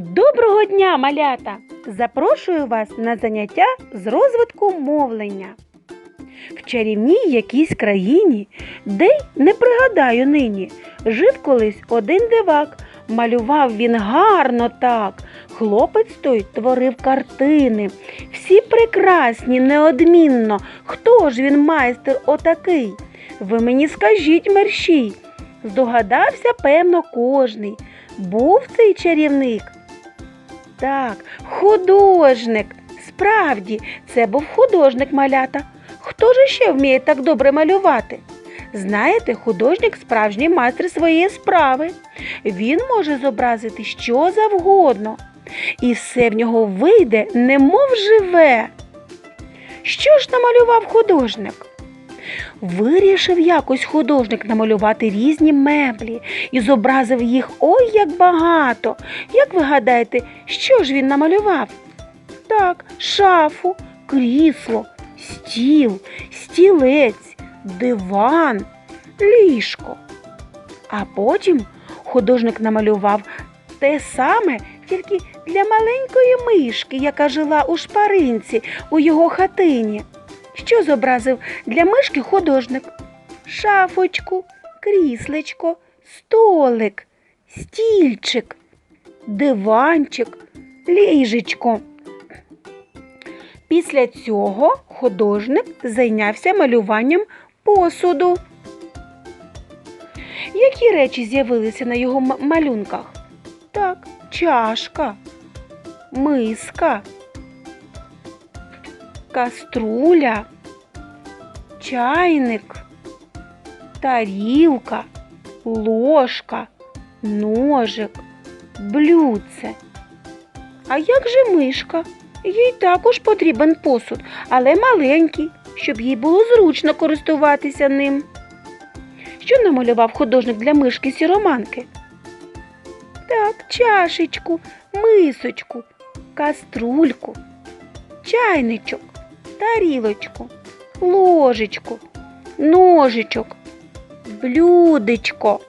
Доброго дня, малята! Запрошую вас на заняття з розвитку мовлення. В чарівній якійсь країні, де не пригадаю нині, жив колись один дивак. Малював він гарно так. Хлопець той творив картини. Всі прекрасні, неодмінно. Хто ж він майстер отакий? Ви мені скажіть мерщій. Здогадався, певно, кожний. Був цей чарівник. Так, художник. Справді, це був художник малята. Хто ж ще вміє так добре малювати? Знаєте, художник справжній майстер своєї справи. Він може зобразити що завгодно. І все в нього вийде, немов живе. Що ж намалював художник? Вирішив якось художник намалювати різні меблі і зобразив їх ой як багато. Як ви гадаєте, що ж він намалював? Так, шафу, крісло, стіл, стілець, диван, ліжко. А потім художник намалював те саме, тільки для маленької мишки, яка жила у шпаринці у його хатині. Що зобразив для мишки художник? Шафочку, кріслечко, столик, стільчик, диванчик, ліжечко. Після цього художник зайнявся малюванням посуду. Які речі з'явилися на його малюнках? Так, чашка, миска, каструля, чайник, тарілка, ложка, ножик, блюдце. А як же мишка? Їй також потрібен посуд, але маленький, щоб їй було зручно користуватися ним. Що намалював художник для мишки сіроманки? Так, чашечку, мисочку, каструльку, чайничок, тарілочку, ложечку, ножичок, блюдечко.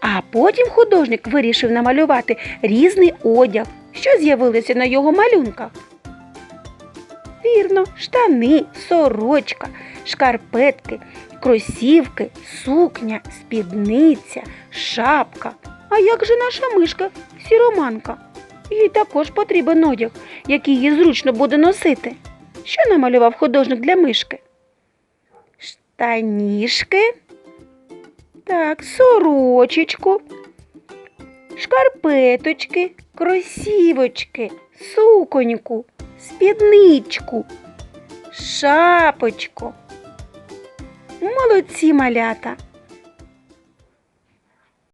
А потім художник вирішив намалювати різний одяг, що з'явилося на його малюнках. Вірно, штани, сорочка, шкарпетки, кросівки, сукня, спідниця, шапка. А як же наша мишка, сіроманка? Їй також потрібен одяг, який їй зручно буде носити. Що намалював художник для мишки? Штанішки. Так, сорочечку, шкарпеточки, кросівочки, суконьку, спідничку, шапочку. Молодці малята!